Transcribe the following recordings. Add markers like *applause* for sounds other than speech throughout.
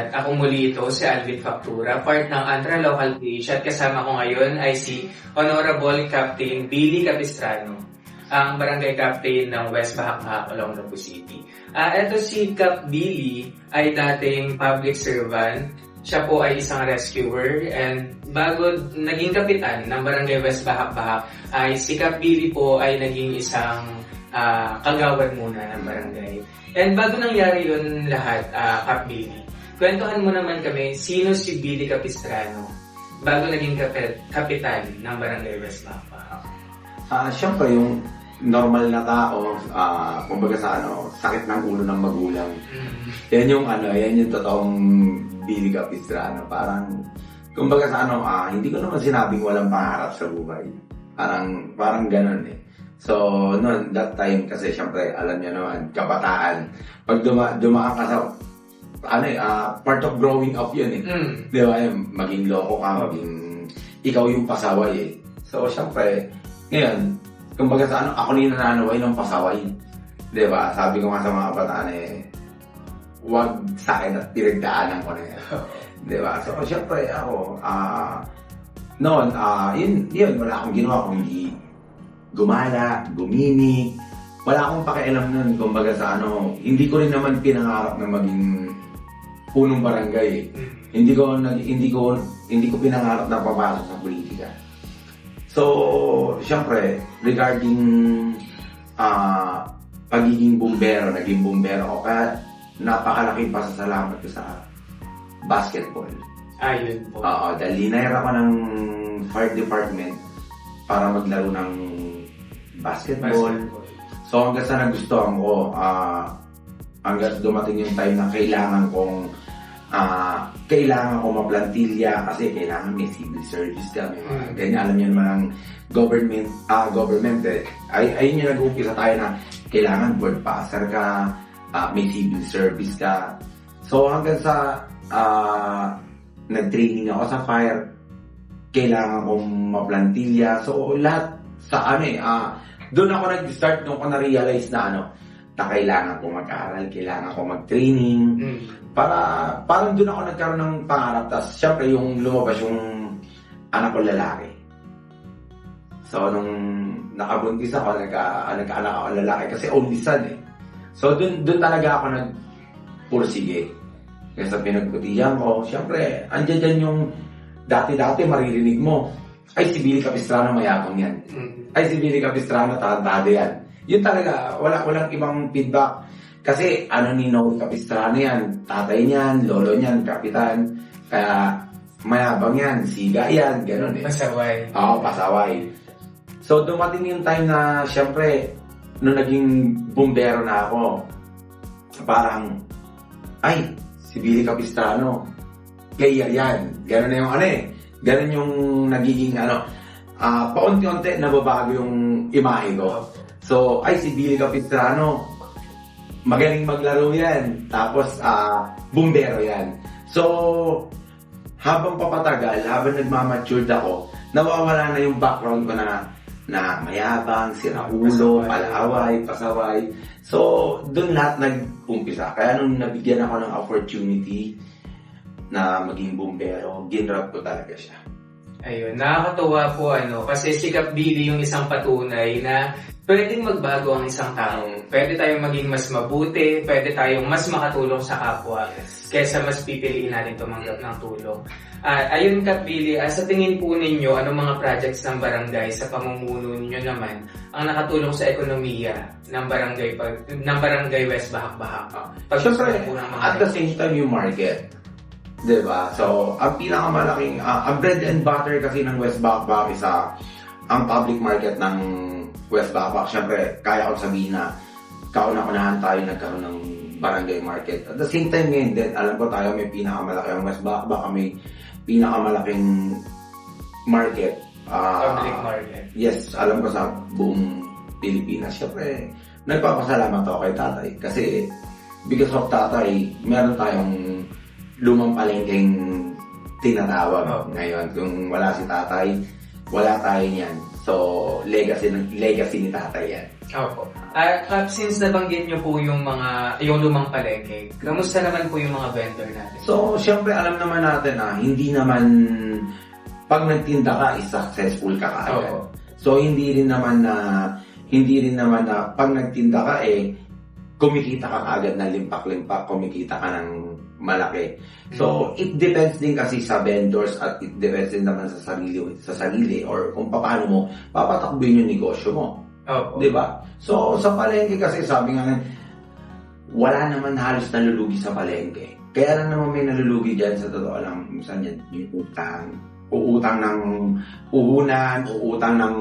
Lahat. Ako muli ito si Alvin Factura, part ng Antra Local PH at kasama ko ngayon ay si Honorable Captain Billy Capistrano, ang barangay captain ng West Bahak-Bahak, Olongapo City. Ah, ito si Cap Billy ay dating public servant. Siya po ay isang rescuer and bago naging kapitan ng barangay West Bahak-Bahak ay si Cap Billy po ay naging isang ah, kagawad muna ng barangay. And bago nangyari yun lahat, uh, Cap Billy, kwentuhan mo naman kami, sino si Billy Capistrano bago naging kapit, kapitan ng Barangay West Mapa? Ah, syempre yung normal na tao, ah, kumbaga sa ano, sakit ng ulo ng magulang. Mm. Yan yung ano, yan yung totoong Billy Capistrano. Parang, kumbaga sa ano, ah, hindi ko naman sinabing walang pangarap sa buhay. Parang, parang ganun eh. So, noon, that time, kasi syempre, alam niyo naman, kabataan. Pag duma, dumaan ka sa, ano eh, ah, part of growing up yun eh. Mm. Di ba, maging loko ka, maging ikaw yung pasaway eh. So, syempre, ngayon, kumbaga sa ano, ako na yung nananaway ng pasaway. Di ba? Sabi ko nga sa mga kabataan eh, wag sa akin at pinagdaanan ko na yan. *laughs* Di ba? So, syempre, ako, ah, noon, ah, yun, yun, wala akong ginawa kung hindi gumala, gumini. Wala akong pakialam nun, kumbaga sa ano, hindi ko rin naman pinangarap na maging punong barangay eh hindi ko nag hindi ko hindi ko pinangarap na papasok sa politika. So, syempre, regarding ah pagiging bumbero, naging bumbero ako, kaya napakalaking pasasalamat ko sa basketball. Ayun po. Oo, dahil linayar ako ng fire department para maglaro ng basketball. Basketball. So hanggang sa nagustuhan ko, ah hanggang dumating yung time na kailangan kong ah kailangan ko maplantilla kasi kailangan may civil service ka, may mga Mm. ganyan. Alam niyo naman ang government, ah government eh. Ay, ayun yung nag-uumpisa tayo na kailangan board passer ka, ah, may civil service ka. So hanggang sa ah nag-training ako sa fire, kailangan kong maplantilla. So lahat sa ano eh, ah, doon ako nag-start nung ko na-realize na ano, na kailangan ko mag-aral, kailangan ko mag-training, Mm. para parang doon ako nagkaroon ng pangarap. Tapos syempre yung lumabas yung anak ko lalaki. So nung nakabuntis ako, nagka, nagkaanak ako lalaki kasi only son eh. So doon doon talaga ako nagpursige. Kasi sa pinagbutihan ko, syempre, andyan dyan yung dati-dati maririnig mo. Ay, si Billy Capistrano mayabang yan Mm. ay si Billy Capistrano, tatado yan. Yun talaga, wala, walang ibang feedback. Kasi ano ni Noel Capistrano yan, tatay niyan, lolo niyan, kapitan. Kaya mayabang yan, siga yan, ganun eh. Masaway. Oo, pasaway. So dumating yung time na, syempre, nung naging bumbero na ako, parang, ay, si Billy Capistrano, player yan. Ganun na yung ano eh. Ganun yung nagiging ano, ah paunti-unti nababago yung imahe ko. So, ay si Billy Capistrano, magaling maglaro yan. Tapos, ah, bumbero yan. So, habang papatagal, habang nagmamatured ako, nawawala na yung background ko na na mayabang, siraulo, palaway, pasaway. So, doon lahat nag-umpisa. Kaya nung nabigyan ako ng opportunity na maging bumbero, ginrap ko talaga siya. Ayun, nakakatuwa po ano, kasi si Cap Billy yung isang patunay na pwedeng magbago ang isang tao. Pwede tayong maging mas mabuti, pwede tayong mas makatulong sa kapwa kesa mas pipiliin natin tumanggap ng tulong. At ayun Cap Billy, ah, sa tingin po ninyo, anong mga projects ng barangay sa pamumuno ninyo naman ang nakatulong sa ekonomiya ng barangay pag, ng barangay West Bahak-Bahak? Pag Siyempre, at the same time yung market. 'Di ba? So, ang pinakamalaking, ah, ang bread and butter kasi ng West Backback is ah, ang public market ng West Backback. Siyempre, kaya ko sabihin na kauna-unahan tayo nagkaroon ng barangay market. At the same time ngayon din, alam ko tayo may pinakamalaki ang West Backback, may pinakamalaking market. Ah, public market. Yes, alam ko sa buong Pilipinas. Siyempre, nagpapasalamat ako kay tatay. Kasi, because of tatay, meron tayong lumang palengkeng tinatawag Oh. ngayon. Kung wala si tatay, wala tayo niyan. So, legacy, legacy ni tatay yan. Opo. Ah, Kap, since nabanggit niyo po yung mga, yung lumang palengke, kamusta naman po yung mga vendor natin? So, syempre alam naman natin na hindi naman pag nagtinda ka is successful ka kaagad. Oo. So, hindi rin naman na hindi rin naman na pag nagtinda ka eh kumikita ka kaagad na limpak-limpak, kumikita ka ng malaki. So, it depends din kasi sa vendors at it depends din naman sa sarili, sa sarili or kung paano mo papatakbuhin yung negosyo mo. Opo. Di ba? So, sa palengke kasi sabi nga, wala naman halos nalulugi sa palengke. Kaya lang naman may nalulugi dyan sa totoo lang. Minsan yan, yung utang. Uutang ng uhunan, uutang ng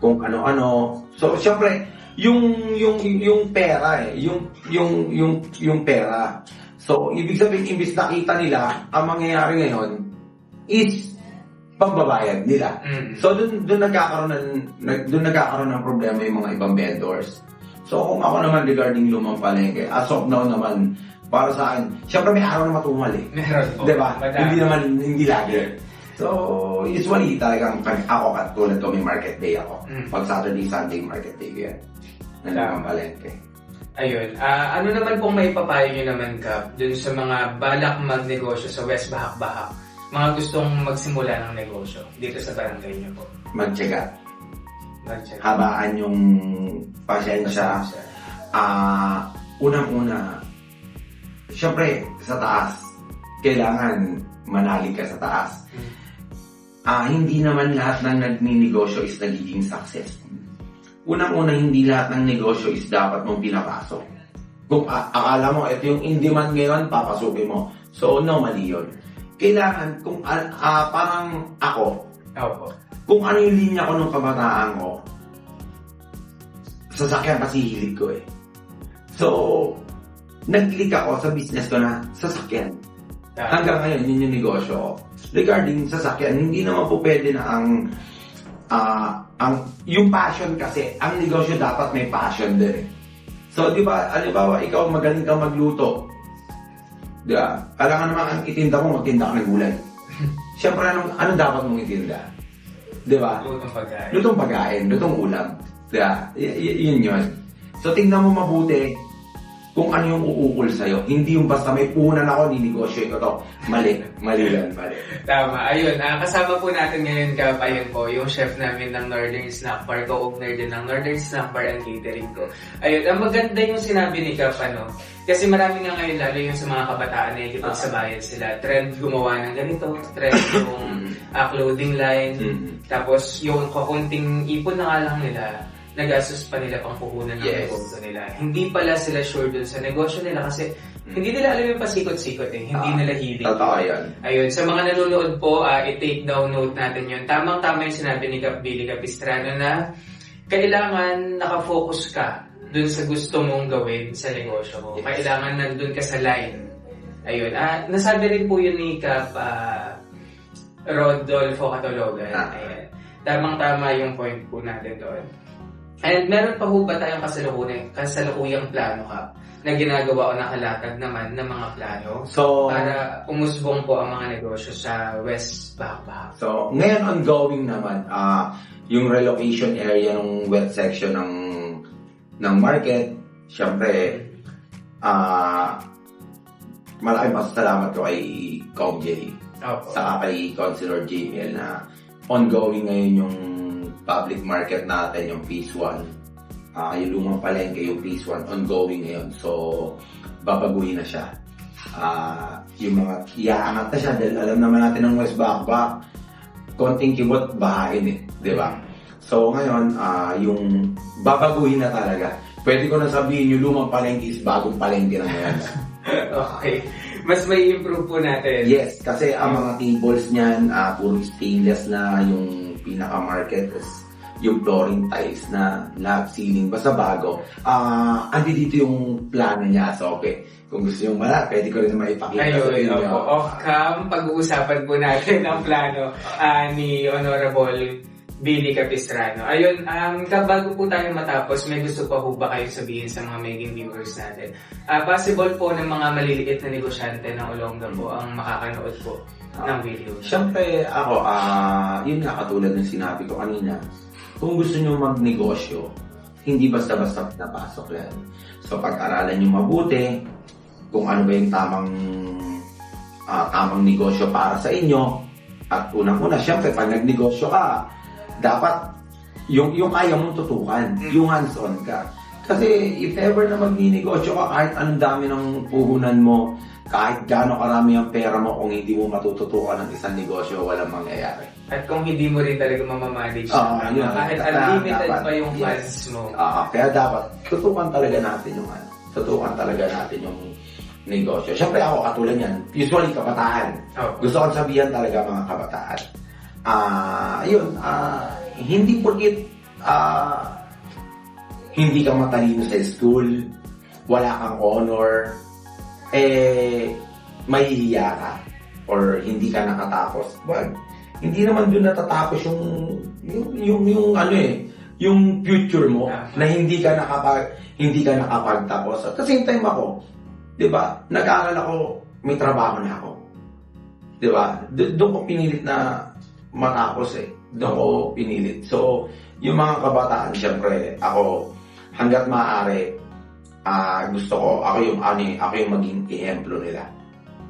kung ano-ano. So, syempre, yung yung yung pera eh, yung yung yung yung pera. So, ibig sabihin imbis nakita nila, ang mangyayari ngayon is pagbabayad nila. Mm. So doon doon nagkakaroon ng doon nagkakaroon ng problema yung mga ibang vendors. So kung ako naman regarding lumang palengke, as of now naman para sa akin, syempre may araw na matumal eh. Meron po. 'Di ba? Madami. Hindi naman hindi lagi. So usually talagang pag ako katulad ko may market day ako. Mm. Pag Saturday, Sunday market day ko yan. Na Tama. lumang palengke. Ayun. Ah, ano naman pong may papayo nyo naman, Kap, dun sa mga balak magnegosyo sa West Bahak-Bahak? Mga gustong magsimula ng negosyo dito sa barangay nyo po. Magtyaga. Mag-check. Habaan yung pasensya. Ah, unang-una, syempre, sa taas, kailangan manalig ka sa taas. Mm. Ah, hindi naman lahat ng nagninegosyo is nagiging success. Unang-una, hindi lahat ng negosyo is dapat mong pinapasok. Kung akala mo, ito yung in-demand ngayon, papasukin mo. So, no, mali yun. Kailangan, kung ah, ah, parang ako, Opo. kung ano yung linya ko nung kabataan ko, sasakyan kasi hilig ko eh. So, nag-click ako sa business ko na sasakyan. Hanggang ngayon, yun yung negosyo ko. Regarding sasakyan, hindi naman po pwede na ang ah ang yung passion kasi, ang negosyo dapat may passion din eh. So, di ba, halimbawa, ikaw magaling kang magluto. Di ba? Kailangan naman ang itinda mo, magtinda ka ng gulay. *laughs* Siyempre, anong, ano dapat mong itinda? Di ba? Lutong pagkain. Lutong pagkain, lutong ulam. Diba? Y- y- yun yun. So, tingnan mo mabuti kung ano yung uukol sa'yo. Hindi yung basta may punan ako, ninegosyo ko to. Mali. Mali yan, mali. Tama. Ayun, ah, kasama po natin ngayon, Kap, ayun po, yung chef namin ng Northern Snack Bar, co-owner din ng Northern Snack Bar and Catering ko. Ayun, ang maganda yung sinabi ni Kap, ano, kasi marami nga ngayon, lalo yung sa mga kabataan na ikipagsabayan sila. Trend gumawa ng ganito, trend yung ah, clothing line, Mm. tapos yung kakunting ipon na nga lang nila, nagastos pa nila pang puhunan ng Yes. negosyo nila. Hindi pala sila sure dun sa negosyo nila kasi hindi nila alam yung pasikot-sikot eh. Hindi Ah, nila hilig. Totoo yan. Ayun, sa mga nanonood po, ah, i-take down note natin yun. Tamang-tama yung sinabi ni Kap Billy Capistrano na kailangan nakafocus ka dun sa gusto mong gawin sa negosyo mo. Yes. Kailangan nandun ka sa line. Ayun. Ah, nasabi rin po yun ni Kap ah, Rodolfo Catalogan. Ah. Ayan. Tamang-tama yung point po natin doon. And meron pa ho ba tayong kasalukuyang, kasalukuyang plano ka na ginagawa o nakalatag naman ng mga plano So, para umusbong po ang mga negosyo sa West Backpack. so ngayon ongoing naman, ah yung relocation area ng wet section ng ng market, syempre, ah malaking pasalamat ko kay Kong J. Opo. saka kay Councilor JL na ongoing ngayon yung public market natin, yung Phase 1. Ah, yung lumang palengke, yung Phase 1, ongoing ngayon. So, babaguhin na siya. Ah, yung mga, iaangat na siya dahil alam naman natin ng West Backback, konting kibot, bahain eh. Di ba? So, ngayon, ah, yung babaguhin na talaga. Pwede ko na sabihin yung lumang palengke is bagong palengke na ngayon. *laughs* okay. Mas may improve po natin. Yes, kasi ang mga tables niyan, ah puro stainless na yung pinaka-market is yung flooring tiles na lahat ceiling, basta bago. Ah, andi dito yung plano niya. So, okay. Kung gusto nyo mala, pwede ko rin naman ipakita sa Ayun, inyo. opo. Off-cam, pag-uusapan po natin ang plano ah, ni Honorable Billy Capistrano. Ayun, um, bago po tayo matapos, may gusto pa po ba kayong sabihin sa mga maging viewers natin? Ah, possible po ng mga maliliit na negosyante ng Olonga po ang makakanood po ng video. Siyempre, ako, ah, yun nga katulad ng sinabi ko kanina, kung gusto nyo magnegosyo, hindi basta-basta pinapasok yan. So pag-aralan nyo mabuti kung ano ba yung tamang ah, tamang negosyo para sa inyo. At unang-una, syempre, pag nagnegosyo ka, dapat yung, yung kaya mong tutukan, yung hands-on ka. Kasi if ever na magninegosyo ka, kahit anong dami ng puhunan mo, kahit gaano karami ang pera mo, kung hindi mo matututukan ng isang negosyo, walang mangyayari. At kung hindi mo rin talaga mamamanage Oo, ng yun. kahit unlimited dapat- pa yung yes. funds mo. Ah, kaya dapat tutukan talaga natin yung ano, tutukan talaga natin yung negosyo. Siyempre ako katulad yan, usually kabataan. Oh. Gusto kong sabihan talaga mga kabataan. Ah, yun, ah, hindi porkit ah, hindi ka matalino sa school, wala kang honor, eh, mahihiya ka or hindi ka nakatapos. Wag. Hindi naman doon natatapos yung, yung, yung, yung ano eh, yung future mo na hindi ka nakapag hindi ka nakapagtapos. At the same time ako, 'di ba? Nag-aaral ako, may trabaho na ako. 'Di ba? Do- Doon ko pinilit na matapos eh. Doon ko pinilit. So, yung mga kabataan, syempre, ako hangga't maaari ah gusto ko ako yung ano ako yung maging ehemplo nila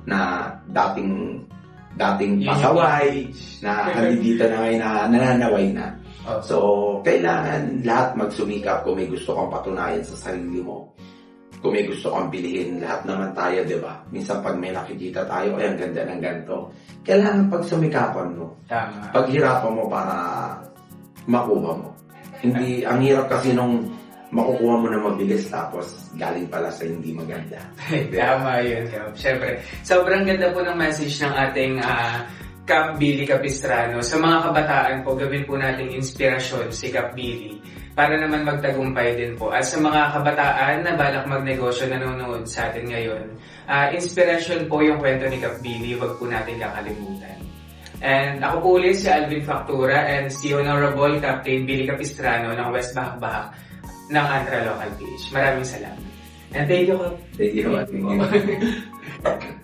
na dating dating pasaway na *laughs* nandito na ngayon na nananaway na. So, kailangan lahat magsumikap kung may gusto kang patunayan sa sarili mo. Kung may gusto kang bilhin, lahat naman tayo, di ba? Minsan pag may nakikita tayo, ay ang ganda ng ganito. Kailangan pagsumikapan mo. Tama. Paghirapan mo para makuha mo. Hindi, ang hirap kasi nung makukuha mo na mabilis tapos galing pala sa hindi maganda. *laughs* Tama yun, Kap. Siyempre, sobrang ganda po ng message ng ating ah, Kap Billy Capistrano. Sa mga kabataan po, gawin po nating inspirasyon si Kap Billy para naman magtagumpay din po. At sa mga kabataan na balak magnegosyo nanonood sa atin ngayon, ah, inspirasyon po yung kwento ni Kap Billy, wag po natin kakalimutan. And ako po ulit si Alvin Factura and si Honorable Captain Billy Capistrano ng West Bahak ng Antra Local PH. Maraming salamat. And thank you, Kap. Thank you. Thank *laughs* you.